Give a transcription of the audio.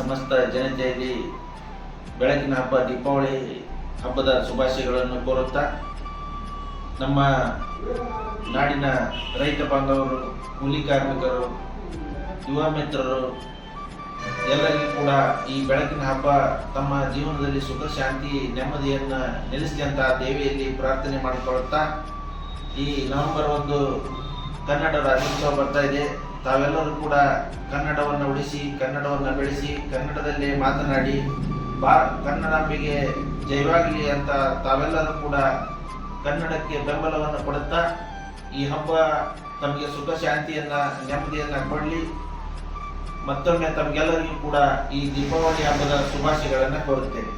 ಸಮಸ್ತ ಜನತೆಯಲ್ಲಿ ಬೆಳಕಿನ ಹಬ್ಬ, ದೀಪಾವಳಿ ಹಬ್ಬದ ಶುಭಾಶಯಗಳನ್ನು ಕೋರುತ್ತಾ ನಮ್ಮ ನಾಡಿನ ರೈತ ಬಾಂಧವರು, ಕೂಲಿ ಕಾರ್ಮಿಕರು, ಯುವ ಮಿತ್ರರು, ಎಲ್ಲರಿಗೂ ಕೂಡ ಈ ಬೆಳಕಿನ ಹಬ್ಬ ತಮ್ಮ ಜೀವನದಲ್ಲಿ ಸುಖ, ಶಾಂತಿ, ನೆಮ್ಮದಿಯನ್ನು ನೆಲೆಸಲಿ ಅಂತ ದೇವಿಯಲ್ಲಿ ಪ್ರಾರ್ಥನೆ ಮಾಡಿಕೊಳ್ಳುತ್ತಾ ಈ ನವೆಂಬರ್ ಒಂದು ಕನ್ನಡ ರಾಜ್ಯೋತ್ಸವ ಬರ್ತಾ ಇದೆ. ತಾವೆಲ್ಲರೂ ಕೂಡ ಕನ್ನಡವನ್ನು ಉಳಿಸಿ, ಕನ್ನಡವನ್ನು ಬೆಳೆಸಿ, ಕನ್ನಡದಲ್ಲೇ ಮಾತನಾಡಿ, ಬಾ, ಕನ್ನಡಾಂಬೆಗೆ ಜಯವಾಗಲಿ ಅಂತ ತಾವೆಲ್ಲರೂ ಕೂಡ ಕನ್ನಡಕ್ಕೆ ಬೆಂಬಲವನ್ನು ಕೊಡುತ್ತಾ, ಈ ಹಬ್ಬ ತಮಗೆ ಸುಖ ಶಾಂತಿಯನ್ನು, ನೆಮ್ಮದಿಯನ್ನು ಕೊಡಲಿ. ಮತ್ತೊಮ್ಮೆ ತಮಗೆಲ್ಲರಿಗೂ ಕೂಡ ಈ ದೀಪಾವಳಿ ಹಬ್ಬದ ಶುಭಾಶಯಗಳನ್ನು ಕೋರುತ್ತೇನೆ.